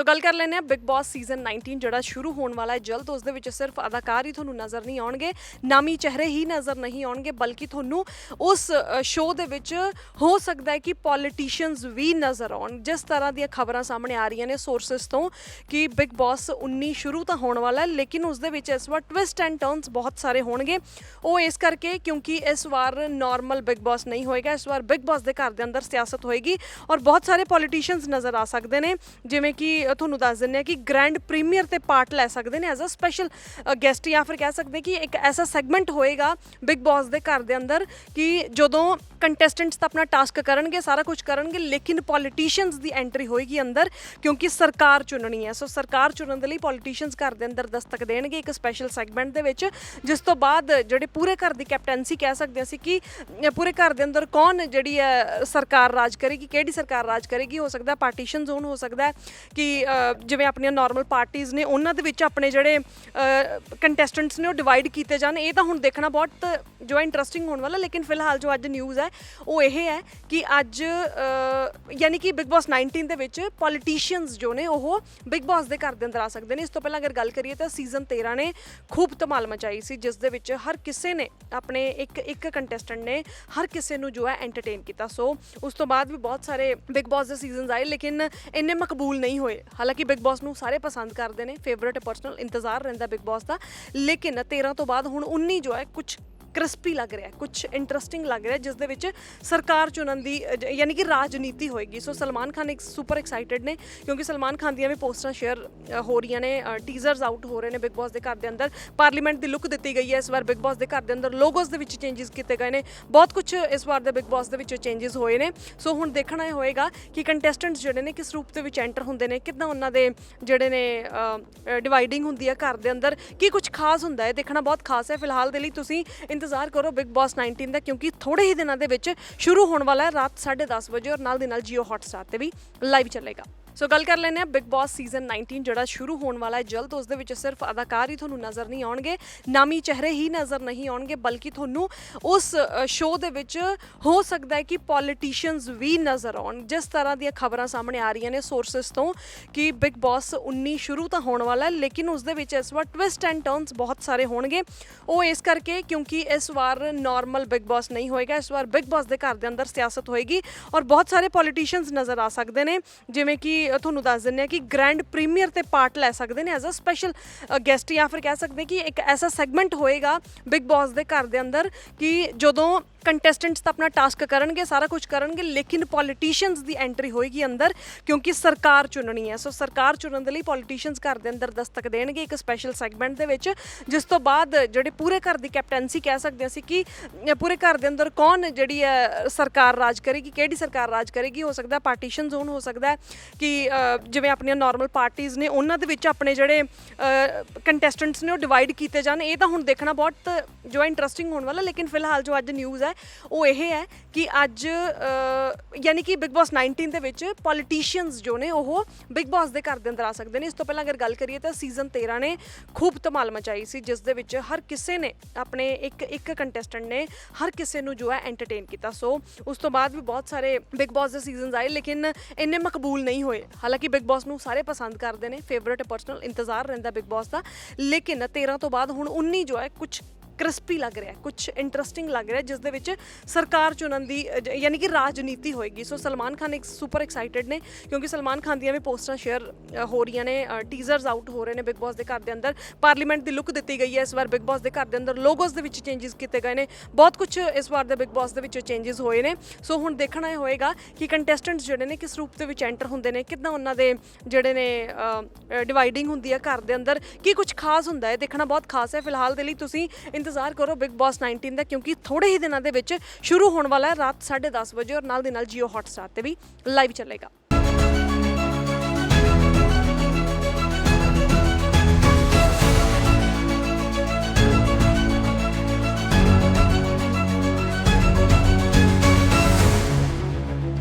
ਸੋ ਗੱਲ ਕਰ ਲੈਂਦੇ ਆ ਬਿਗ ਬਾਸ ਸੀਜ਼ਨ 19 ਜਿਹੜਾ ਸ਼ੁਰੂ ਹੋਣ ਵਾਲਾ ਹੈ, ਜਲਦ ਉਸ ਦੇ ਵਿੱਚ ਸਿਰਫ ਅਦਾਕਾਰ ਹੀ ਤੁਹਾਨੂੰ ਨਜ਼ਰ ਨਹੀਂ ਆਉਣਗੇ, ਨਾਮੀ ਚਿਹਰੇ ਹੀ ਨਜ਼ਰ ਨਹੀਂ ਆਉਣਗੇ, ਬਲਕਿ ਤੁਹਾਨੂੰ ਉਸ ਸ਼ੋਅ ਦੇ ਵਿੱਚ ਹੋ ਸਕਦਾ ਹੈ ਕਿ ਪੋਲੀਟੀਸ਼ੀਅਨਸ ਵੀ ਨਜ਼ਰ ਆਉਣ। ਜਿਸ ਤਰ੍ਹਾਂ ਦੀਆਂ ਖਬਰਾਂ ਸਾਹਮਣੇ ਆ ਰਹੀਆਂ ਨੇ ਸੋਰਸਸ ਤੋਂ ਕਿ ਬਿਗ ਬਾਸ 19 ਸ਼ੁਰੂ ਤਾਂ ਹੋਣ ਵਾਲਾ ਹੈ, ਲੇਕਿਨ ਉਸ ਦੇ ਵਿੱਚ ਇਸ ਵਾਰ ਟਵਿਸਟ ਐਂਡ ਟਰਨਸ ਬਹੁਤ ਸਾਰੇ ਹੋਣਗੇ। ਉਹ ਇਸ ਕਰਕੇ ਕਿਉਂਕਿ ਇਸ ਵਾਰ ਨਾਰਮਲ ਬਿਗ ਬਾਸ ਨਹੀਂ ਹੋਏਗਾ, ਇਸ ਵਾਰ ਬਿਗ ਬਾਸ ਦੇ ਘਰ ਦੇ ਅੰਦਰ ਸਿਆਸਤ ਹੋਏਗੀ ਔਰ ਬਹੁਤ ਸਾਰੇ ਪੋਲੀਟੀਸ਼ੀਅਨਸ ਨਜ਼ਰ ਆ ਸਕਦੇ ਨੇ, ਜਿਵੇਂ ਕਿ ਤੁਹਾਨੂੰ ਦੱਸ ਦਿੰਦੇ ਆ ਕਿ ਗ੍ਰੈਂਡ ਪ੍ਰੀਮੀਅਰ ਤੇ ਪਾਰਟ ਲੈ ਸਕਦੇ ਨੇ ਐਜ਼ ਅ ਸਪੈਸ਼ਲ ਗੈਸਟ ਜਾਂ ਫਿਰ ਕਹਿ ਸਕਦੇ ਕਿ ਇੱਕ ਐਸਾ ਸੈਗਮੈਂਟ ਹੋਏਗਾ ਬਿਗ ਬਾਸ ਦੇ ਘਰ ਦੇ ਅੰਦਰ ਕਿ ਜਦੋਂ ਕੰਟੈਸਟੈਂਟਸ ਤਾਂ ਆਪਣਾ ਟਾਸਕ ਕਰਨਗੇ, ਸਾਰਾ ਕੁਝ ਕਰਨਗੇ, ਲੇਕਿਨ ਪੋਲੀਟੀਸ਼ੀਅਨਸ ਦੀ ਐਂਟਰੀ ਹੋਏਗੀ ਅੰਦਰ ਕਿਉਂਕਿ ਸਰਕਾਰ ਚੁਣਨੀ ਹੈ। ਸੋ ਸਰਕਾਰ ਚੁਣਨ ਦੇ ਲਈ ਪੋਲੀਟੀਸ਼ੀਅਨਸ ਘਰ ਦੇ ਅੰਦਰ ਦਸਤਕ ਦੇਣਗੇ ਇੱਕ ਸਪੈਸ਼ਲ ਸੈਗਮੈਂਟ ਦੇ ਵਿੱਚ, ਜਿਸ ਤੋਂ ਬਾਅਦ ਜਿਹੜੇ ਪੂਰੇ ਘਰ ਦੀ ਕੈਪਟੈਂਸੀ ਕਹਿ ਸਕਦੇ ਅਸੀਂ ਕਿ ਪੂਰੇ ਘਰ ਦੇ ਅੰਦਰ ਕੌਣ ਜਿਹੜੀ ਹੈ ਸਰਕਾਰ ਰਾਜ ਕਰੇਗੀ, ਕਿਹੜੀ ਸਰਕਾਰ ਰਾਜ ਕਰੇਗੀ, ਹੋ ਸਕਦਾ ਪਾਰਟੀਸ਼ਨ ਜ਼ੋਨ ਹੋ ਸਕਦਾ ਕਿ ਕਿ ਜਿਵੇਂ ਆਪਣੀਆਂ ਨਾਰਮਲ ਪਾਰਟੀਆਂ ਨੇ, ਉਹਨਾਂ ਦੇ ਵਿੱਚ ਆਪਣੇ ਜਿਹੜੇ ਕੰਟੈਸਟੈਂਟਸ ਨੇ ਉਹ ਡਿਵਾਈਡ ਕੀਤੇ ਜਾਣ। ਇਹ ਤਾਂ ਹੁਣ ਦੇਖਣਾ ਬਹੁਤ, ਜੋ ਹੈ ਇੰਟਰਸਟਿੰਗ ਹੋਣ ਵਾਲਾ, ਲੇਕਿਨ ਫਿਲਹਾਲ ਜੋ ਅੱਜ ਨਿਊਜ਼ ਹੈ, ਉਹ ਇਹ ਹੈ ਕਿ ਅੱਜ ਯਾਨੀ ਕਿ ਬਿਗ ਬਾਸ 19 ਦੇ ਵਿੱਚ ਪੋਲੀਟੀਸ਼ੀਅਨਸ ਜੋ ਨੇ, ਉਹ ਬਿਗ ਬਾਸ ਦੇ ਘਰ ਦੇ ਅੰਦਰ ਆ ਸਕਦੇ ਨੇ। ਇਸ ਤੋਂ ਪਹਿਲਾਂ ਅਗਰ ਗੱਲ ਕਰੀਏ ਤਾਂ ਸੀਜ਼ਨ 13 ਨੇ ਖੂਬ ਧਮਾਲ ਮਚਾਈ ਸੀ, ਜਿਸ ਦੇ ਵਿੱਚ ਹਰ ਕਿਸੇ ਨੇ ਆਪਣੇ ਇੱਕ ਇੱਕ ਕੰਟੈਸਟੈਂਟ ਨੇ ਹਰ ਕਿਸੇ ਨੂੰ ਜੋ ਹੈ ਐਂਟਰਟੇਨ ਕੀਤਾ। ਸੋ ਉਸ ਤੋਂ ਬਾਅਦ ਵੀ ਬਹੁਤ ਸਾਰੇ ਬਿਗ ਬਾਸ ਦੇ ਸੀਜ਼ਨਸ ਆਏ, ਲੇਕਿਨ ਇੰਨੇ ਮਕਬੂਲ ਨਹੀਂ ਹੋਏ। ਹਾਲਾਂਕਿ ਬਿਗ ਬਾਸ ਨੂੰ ਸਾਰੇ ਪਸੰਦ ਕਰਦੇ ਨੇ ਫੇਵਰਿਟ ਪਰਸਨਲ ਇੰਤਜ਼ਾਰ ਰਹਿੰਦਾ ਬਿਗ ਬਾਸ ਦਾ। ਲੇਕਿਨ 13 ਤੋਂ ਬਾਅਦ ਹੁਣ 19 ਜੋ ਹੈ ਕੁਝ ਕ੍ਰਿਸਪੀ ਲੱਗ ਰਿਹਾ ਕੁਝ ਇੰਟਰਸਟਿੰਗ ਲੱਗ ਰਿਹਾ ਜਿਸ ਦੇ ਵਿੱਚ ਸਰਕਾਰ ਚੁਣਨ ਦੀ ਅ, ਯਾਨੀ ਕਿ ਰਾਜਨੀਤੀ ਹੋਏਗੀ। ਸੋ ਸਲਮਾਨ ਖਾਨ ਇੱਕ ਸੁਪਰ ਐਕਸਾਈਟਿਡ ਨੇ ਕਿਉਂਕਿ ਸਲਮਾਨ ਖਾਨ ਦੀਆਂ ਵੀ ਪੋਸਟਾਂ ਸ਼ੇਅਰ ਹੋ ਰਹੀਆਂ ਨੇ ਟੀਜ਼ਰਸ ਆਊਟ ਹੋ ਰਹੇ ਨੇ ਬਿਗ ਬਾਸ ਦੇ ਘਰ ਦੇ ਅੰਦਰ। ਪਾਰਲੀਮੈਂਟ ਦੀ ਲੁੱਕ ਦਿੱਤੀ ਗਈ ਹੈ ਇਸ ਵਾਰ ਬਿਗ ਬਾਸ ਦੇ ਘਰ ਦੇ ਅੰਦਰ। ਲੋਗੋਸ ਦੇ ਵਿੱਚ ਚੇਂਜਸ ਕੀਤੇ ਗਏ ਨੇ। ਬਹੁਤ ਕੁਝ ਇਸ ਵਾਰ ਦੇ ਬਿਗ ਬਾਸ ਦੇ ਵਿੱਚ ਚੇਂਜਸ ਹੋਏ ਨੇ। ਸੋ ਹੁਣ ਦੇਖਣਾ ਇਹ ਹੋਏਗਾ ਕਿ ਕੰਟੈਸਟੈਂਟਸ ਜਿਹੜੇ ਨੇ ਕਿਸ ਰੂਪ ਦੇ ਵਿੱਚ ਐਂਟਰ ਹੁੰਦੇ ਨੇ ਕਿੱਦਾਂ ਉਹਨਾਂ ਦੇ ਜਿਹੜੇ ਨੇ ਡਿਵਾਈਡਿੰਗ ਹੁੰਦੀ ਹੈ ਘਰ ਦੇ ਅੰਦਰ। ਕੀ ਕੁਝ ਖਾਸ ਹੁੰਦਾ ਹੈ ਦੇਖਣਾ ਬਹੁਤ ਖਾਸ ਹੈ। ਫਿਲਹਾਲ ਦੇ ਲਈ ਤੁਸੀਂ ਇੰਤਜ਼ਾਰ ਕਰੋ ਬਿਗ ਬਾਸ 19 ਦਾ, ਕਿਉਂਕਿ ਥੋੜੇ ਹੀ ਦਿਨਾਂ ਦੇ ਵਿੱਚ ਸ਼ੁਰੂ ਹੋਣ ਵਾਲਾ ਹੈ ਰਾਤ 10:30 ਵਜੇ ਔਰ ਨਾਲ ਦੀ ਨਾਲ Jio Hotstar ਤੇ ਵੀ ਲਾਈਵ ਚੱਲੇਗਾ। ਸੋ ਗੱਲ ਕਰ ਲੈਂਦੇ ਆ ਬਿਗ ਬਾਸ ਸੀਜ਼ਨ 19 ਜਿਹੜਾ ਸ਼ੁਰੂ ਹੋਣ ਵਾਲਾ ਹੈ, ਜਲਦ ਉਸ ਦੇ ਵਿੱਚ ਸਿਰਫ ਅਦਾਕਾਰ ਹੀ ਤੁਹਾਨੂੰ ਨਜ਼ਰ ਨਹੀਂ ਆਉਣਗੇ, ਨਾਮੀ ਚਿਹਰੇ ਹੀ ਨਜ਼ਰ ਨਹੀਂ ਆਉਣਗੇ, ਬਲਕਿ ਤੁਹਾਨੂੰ ਉਸ ਸ਼ੋਅ ਦੇ ਵਿੱਚ ਹੋ ਸਕਦਾ ਹੈ ਕਿ ਪੋਲੀਟੀਸ਼ੀਅਨਸ ਵੀ ਨਜ਼ਰ ਆਉਣ। ਜਿਸ ਤਰ੍ਹਾਂ ਦੀਆਂ ਖਬਰਾਂ ਸਾਹਮਣੇ ਆ ਰਹੀਆਂ ਨੇ ਸੋਰਸਸ ਤੋਂ ਕਿ ਬਿਗ ਬਾਸ 19 ਸ਼ੁਰੂ ਤਾਂ ਹੋਣ ਵਾਲਾ ਹੈ, ਲੇਕਿਨ ਉਸ ਦੇ ਵਿੱਚ ਇਸ ਵਾਰ ਟਵਿਸਟ ਐਂਡ ਟਰਨਸ ਬਹੁਤ ਸਾਰੇ ਹੋਣਗੇ। ਉਹ ਇਸ ਕਰਕੇ ਕਿਉਂਕਿ ਇਸ ਵਾਰ ਨਾਰਮਲ ਬਿਗ ਬਾਸ ਨਹੀਂ ਹੋਏਗਾ, ਇਸ ਵਾਰ ਬਿਗ ਬਾਸ ਦੇ ਘਰ ਦੇ ਅੰਦਰ ਸਿਆਸਤ ਹੋਏਗੀ ਔਰ ਬਹੁਤ ਸਾਰੇ ਪੋਲੀਟੀਸ਼ੀਅਨਸ ਨਜ਼ਰ ਆ ਸਕਦੇ ਨੇ, ਜਿਵੇਂ ਕਿ ਤੁਹਾਨੂੰ ਦੱਸ ਦਿੰਦੇ ਆ ਕਿ ਗ੍ਰੈਂਡ ਪ੍ਰੀਮੀਅਰ ਤੇ ਪਾਰਟ ਲੈ ਸਕਦੇ ਨੇ ਐਜ਼ ਅ ਸਪੈਸ਼ਲ ਗੈਸਟ ਜਾਂ ਫਿਰ ਕਹਿ ਸਕਦੇ ਕਿ ਇੱਕ ਐਸਾ ਸੈਗਮੈਂਟ ਹੋਏਗਾ ਬਿਗ ਬਾਸ ਦੇ ਘਰ ਦੇ ਅੰਦਰ ਕਿ ਜਦੋਂ ਕੰਟੈਸਟੈਂਟਸ ਤਾਂ ਆਪਣਾ ਟਾਸਕ ਕਰਨਗੇ, ਸਾਰਾ ਕੁਝ ਕਰਨਗੇ, ਲੇਕਿਨ ਪੋਲੀਟੀਸ਼ੀਅਨਸ ਦੀ ਐਂਟਰੀ ਹੋਏਗੀ ਅੰਦਰ, ਕਿਉਂਕਿ ਸਰਕਾਰ ਚੁਣਨੀ ਹੈ। ਸੋ ਸਰਕਾਰ ਚੁਣਨ ਦੇ ਲਈ ਪੋਲੀਟੀਸ਼ੀਅਨਸ ਘਰ ਦੇ ਅੰਦਰ ਦਸਤਕ ਦੇਣਗੇ ਇੱਕ ਸਪੈਸ਼ਲ ਸੈਗਮੈਂਟ ਦੇ ਵਿੱਚ, ਜਿਸ ਤੋਂ ਬਾਅਦ ਜਿਹੜੇ ਪੂਰੇ ਘਰ ਦੀ ਕੈਪਟੈਂਸੀ ਕਹਿ ਸਕਦੇ ਅਸੀਂ ਕਿ ਪੂਰੇ ਘਰ ਦੇ ਅੰਦਰ ਕੌਣ ਜਿਹੜੀ ਹੈ ਸਰਕਾਰ ਰਾਜ ਕਰੇਗੀ, ਕਿਹੜੀ ਸਰਕਾਰ ਰਾਜ ਕਰੇਗੀ, ਹੋ ਸਕਦਾ ਪਾਰਟੀਸ਼ਨ ਜ਼ੋਨ ਹੋ ਸਕਦਾ ਕਿ ਜਿਵੇਂ ਆਪਣੀਆਂ ਨਾਰਮਲ ਪਾਰਟੀਆਂ ਨੇ, ਉਹਨਾਂ ਦੇ ਵਿੱਚ ਆਪਣੇ ਜਿਹੜੇ ਕੰਟੈਸਟੈਂਟਸ ਨੇ ਉਹ ਡਿਵਾਈਡ ਕੀਤੇ ਜਾਣ। ਇਹ ਤਾਂ ਹੁਣ ਦੇਖਣਾ ਬਹੁਤ ਜੋ ਹੈ ਇੰਟਰਸਟਿੰਗ ਹੋਣ ਵਾਲਾ, ਲੇਕਿਨ ਫਿਲਹਾਲ ਜੋ ਅੱਜ ਨਿਊਜ਼ ਹੈ ਉਹ ਇਹ ਹੈ ਕਿ ਅੱਜ ਯਾਨੀ ਕਿ ਬਿਗ ਬਾਸ 19 ਦੇ ਵਿੱਚ ਪੋਲੀਟੀਸ਼ੀਅਨਸ ਜੋ ਨੇ, ਉਹ ਬਿਗ ਬਾਸ ਦੇ ਘਰ ਦੇ ਅੰਦਰ ਆ ਸਕਦੇ ਨੇ। ਇਸ ਤੋਂ ਪਹਿਲਾਂ ਅਗਰ ਗੱਲ ਕਰੀਏ ਤਾਂ ਸੀਜ਼ਨ 13 ਨੇ ਖੂਬ ਧਮਾਲ ਮਚਾਈ ਸੀ, ਜਿਸ ਦੇ ਵਿੱਚ ਹਰ ਕਿਸੇ ਨੇ ਆਪਣੇ ਇੱਕ ਇੱਕ ਕੰਟੈਸਟੈਂਟ ਨੇ ਹਰ ਕਿਸੇ ਨੂੰ ਜੋ ਹੈ ਐਂਟਰਟੇਨ ਕੀਤਾ। ਸੋ ਉਸ ਤੋਂ ਬਾਅਦ ਵੀ ਬਹੁਤ ਸਾਰੇ ਬਿਗ ਬਾਸ ਦੇ ਸੀਜ਼ਨਸ ਆਏ, ਲੇਕਿਨ ਇੰਨੇ ਮਕਬੂਲ ਨਹੀਂ ਹੋਏ। ਹਾਲਾਂਕਿ ਬਿਗ ਬਾਸ ਨੂੰ ਸਾਰੇ ਪਸੰਦ ਕਰਦੇ ਨੇ ਫੇਵਰਿਟ ਪਰਸਨਲ ਇੰਤਜ਼ਾਰ ਰਹਿੰਦਾ ਬਿਗ ਬਾਸ ਦਾ। ਲੇਕਿਨ 13 ਤੋਂ ਬਾਅਦ ਹੁਣ 19 ਜੋ ਹੈ ਕੁਝ ਕ੍ਰਿਸਪੀ ਲੱਗ ਰਿਹਾ ਕੁਝ ਇੰਟਰਸਟਿੰਗ ਲੱਗ ਰਿਹਾ ਜਿਸ ਦੇ ਵਿੱਚ ਸਰਕਾਰ ਚੁਣਨ ਦੀ ਅ, ਯਾਨੀ ਕਿ ਰਾਜਨੀਤੀ ਹੋਏਗੀ। ਸੋ ਸਲਮਾਨ ਖਾਨ ਇੱਕ ਸੁਪਰ ਐਕਸਾਈਟਿਡ ਨੇ ਕਿਉਂਕਿ ਸਲਮਾਨ ਖਾਨ ਦੀਆਂ ਵੀ ਪੋਸਟਾਂ ਸ਼ੇਅਰ ਹੋ ਰਹੀਆਂ ਨੇ ਟੀਜ਼ਰਸ ਆਊਟ ਹੋ ਰਹੇ ਨੇ ਬਿਗ ਬਾਸ ਦੇ ਘਰ ਦੇ ਅੰਦਰ। ਪਾਰਲੀਮੈਂਟ ਦੀ ਲੁੱਕ ਦਿੱਤੀ ਗਈ ਹੈ ਇਸ ਵਾਰ ਬਿਗ ਬਾਸ ਦੇ ਘਰ ਦੇ ਅੰਦਰ। ਲੋਗੋਸ ਦੇ ਵਿੱਚ ਚੇਂਜਸ ਕੀਤੇ ਗਏ ਨੇ। ਬਹੁਤ ਕੁਝ ਇਸ ਵਾਰ ਦੇ ਬਿਗ ਬਾਸ ਦੇ ਵਿੱਚ ਚੇਂਜਸ ਹੋਏ ਨੇ। ਸੋ ਹੁਣ ਦੇਖਣਾ ਇਹ ਹੋਏਗਾ ਕਿ ਕੰਟੈਸਟੈਂਟਸ ਜਿਹੜੇ ਨੇ ਕਿਸ ਰੂਪ ਦੇ ਵਿੱਚ ਐਂਟਰ ਹੁੰਦੇ ਨੇ ਕਿੱਦਾਂ ਉਹਨਾਂ ਦੇ ਜਿਹੜੇ ਨੇ ਡਿਵਾਈਡਿੰਗ ਹੁੰਦੀ ਹੈ ਘਰ ਦੇ ਅੰਦਰ ਕੀ ਕੁਝ ਖਾਸ ਹੁੰਦਾ ਹੈ ਦੇਖਣਾ ਬਹੁਤ ਖਾਸ ਹੈ। ਫਿਲਹਾਲ ਦੇ ਲਈ ਤੁਸੀਂ ਇੰਤਜ਼ਾਰ ਇੰਤਜ਼ਾਰ ਕਰੋ ਬਿਗ ਬਾਸ 19 ਦਾ, ਕਿਉਂਕਿ ਥੋੜੇ ਹੀ ਦਿਨਾਂ ਦੇ ਵਿੱਚ ਸ਼ੁਰੂ ਹੋਣ ਵਾਲਾ ਹੈ ਰਾਤ 10:30 ਵਜੇ ਔਰ ਨਾਲ ਦੀ ਨਾਲ ਜੀਓ Hotstar ਤੇ ਵੀ ਲਾਈਵ ਚੱਲੇਗਾ।